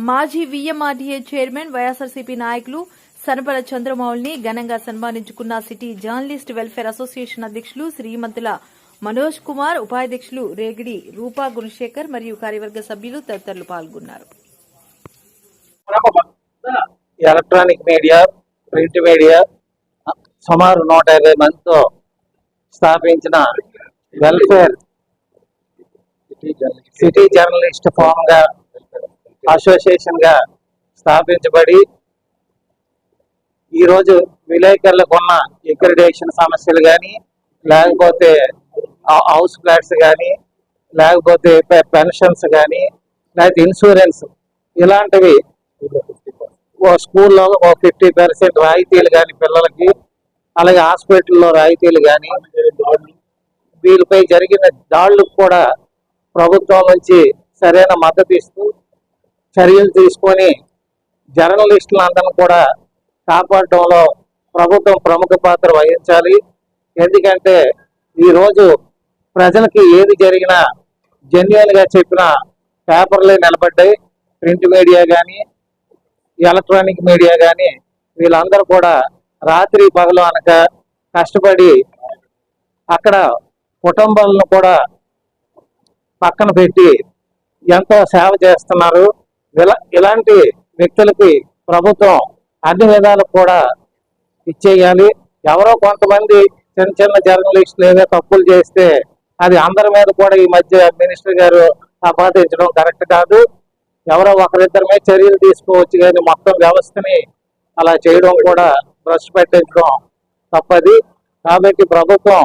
మాజీ VMRDA chairman YSRCP నాయకులు సనపల చంద్రమౌళిని ఘనంగా సన్మానించుకున్న సిటీ జర్నలిస్ట్ వెల్ఫేర్ అసోసియేషన్ అధ్యక్షులు శ్రీమంతుల మనోజ్ కుమార్ ఉపాధ్యక్షులు రేగిడి రూపా గుణశేఖర్ మరియు కార్యవర్గ సభ్యులు తదితరులు పాల్గొన్నారు. ఎలక్ట్రానిక్ మీడియా ప్రింట్ మీడియా సుమారు నూట ఇరవై మందితో స్థాపించిన వెల్ఫేర్ సిటీ జర్నలిస్ట్ ఫామ్గా అసోసియేషన్గా స్థాపించబడి ఈరోజు విలేకరులకు ఉన్న ఎగ్రిడేషన్ సమస్యలు కానీ లేకపోతే హౌస్ ఫ్లాట్స్ కానీ లేకపోతే పె- పెన్షన్స్ కానీ లేకపోతే ఇన్సూరెన్స్ ఇలాంటివి ఓ స్కూల్లో ఓ ఫిఫ్టీ పర్సెంట్ రాయితీలు కానీ పిల్లలకి అలాగే హాస్పిటల్లో రాయితీలు కానీ వీళ్ళపై జరిగిన దాడులకు కూడా ప్రభుత్వం నుంచి సరైన మద్దతు ఇస్తూ చర్యలు తీసుకొని జర్నలిస్టులందరినీ కూడా కాపాడటంలో ప్రభుత్వం ప్రముఖ పాత్ర వహించాలి. ఎందుకంటే ఈరోజు ప్రజలకి ఏది జరిగినా జెన్యున్గా చెప్పిన పేపర్లే నిలబడ్డాయి. ప్రింట్ మీడియా కానీ ఎలక్ట్రానిక్ మీడియా కానీ వీళ్ళందరూ కూడా రాత్రి పగలు అనక కష్టపడి అక్కడ కుటుంబాలను కూడా పక్కన పెట్టి ఎంతో సేవ చేస్తున్నారు. ఇలాంటి వ్యక్తులకి ప్రభుత్వం అన్ని విధాలు కూడా ఇచ్చేయాలి. ఎవరో కొంతమంది చిన్న చిన్న జర్నలిస్టులు ఏదో తప్పులు చేస్తే అది అందరి మీద కూడా ఈ మధ్య మినిస్టర్ గారు ఆపాదించడం కరెక్ట్ కాదు. ఎవరో ఒకరిద్దరి మీద చర్యలు తీసుకోవచ్చు కానీ మొత్తం వ్యవస్థని అలా చేయడం కూడా భ్రష్టు పెట్టించడం తప్పది. కాబట్టి ప్రభుత్వం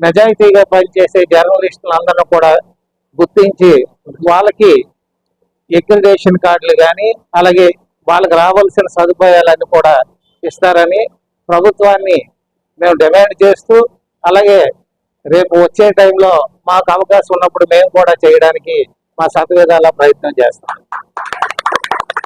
నిజాయితీగా పనిచేసే జర్నలిస్టులందరినీ కూడా గుర్తించి వాళ్ళకి ఎక్రిడేషన్ కార్డులు కానీ అలాగే వాళ్ళకి రావాల్సిన సదుపాయాలన్నీ కూడా ఇస్తారని ప్రభుత్వాన్ని మేము డిమాండ్ చేస్తూ అలాగే రేపు వచ్చే టైంలో మాకు అవకాశం ఉన్నప్పుడు మేము కూడా చేయడానికి మా శతవిధాల ప్రయత్నం చేస్తాం.